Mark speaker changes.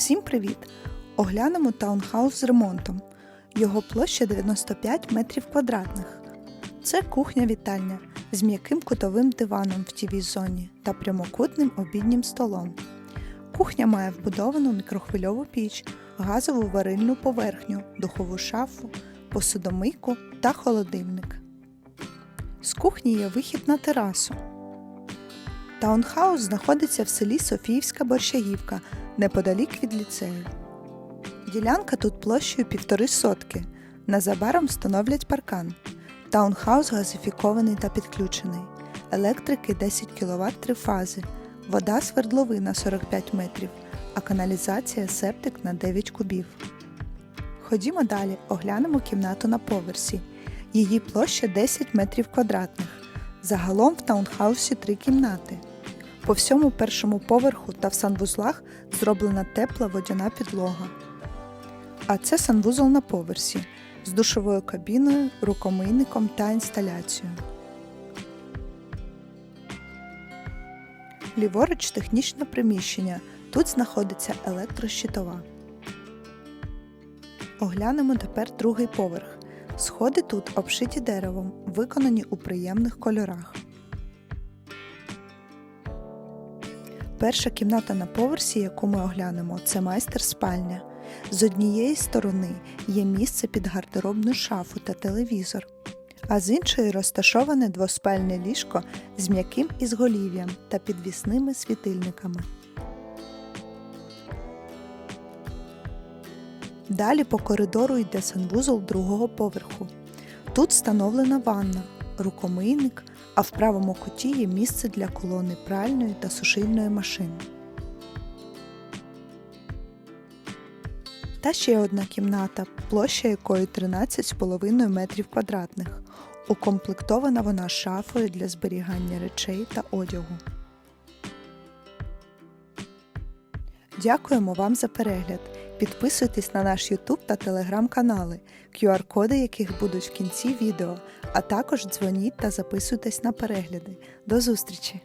Speaker 1: Всім привіт! Оглянемо таунхаус з ремонтом. Його площа 95 метрів квадратних. Це кухня-вітальня з м'яким кутовим диваном в тівій зоні та прямокутним обіднім столом. Кухня має вбудовану мікрохвильову піч, газову варильну поверхню, духову шафу, посудомийку та холодильник. З кухні є вихід на терасу. Таунхаус знаходиться в селі Софіївська Борщагівка неподалік від ліцею. Ділянка тут площею півтори сотки. Незабаром встановлять паркан. Таунхаус газифікований та підключений. Електрики 10 кВт три фази. Вода свердловина 45 метрів, а каналізація септик на 9 кубів. Ходімо далі, оглянемо кімнату на поверсі. Її площа 10 метрів квадратних. Загалом в таунхаусі три кімнати. По всьому першому поверху та в санвузлах зроблена тепла водяна підлога. А це санвузол на поверсі з душовою кабіною, рукомийником та інсталяцією. Ліворуч технічне приміщення. Тут знаходиться електрощитова. Оглянемо тепер другий поверх. Сходи тут обшиті деревом, виконані у приємних кольорах. Перша кімната на поверсі, яку ми оглянемо, це майстер-спальня. З однієї сторони є місце під гардеробну шафу та телевізор, а з іншої розташоване двоспальне ліжко з м'яким ізголів'ям та підвісними світильниками. Далі по коридору йде санвузол другого поверху. Тут встановлена ванна, рукомийник, а в правому куті є місце для колони пральної та сушильної машини. Та ще одна кімната, площа якої 13,5 метрів квадратних. Укомплектована вона шафою для зберігання речей та одягу. Дякуємо вам за перегляд. Підписуйтесь на наш YouTube та Telegram канали, QR-коди яких будуть в кінці відео, а також дзвоніть та записуйтесь на перегляди. До зустрічі!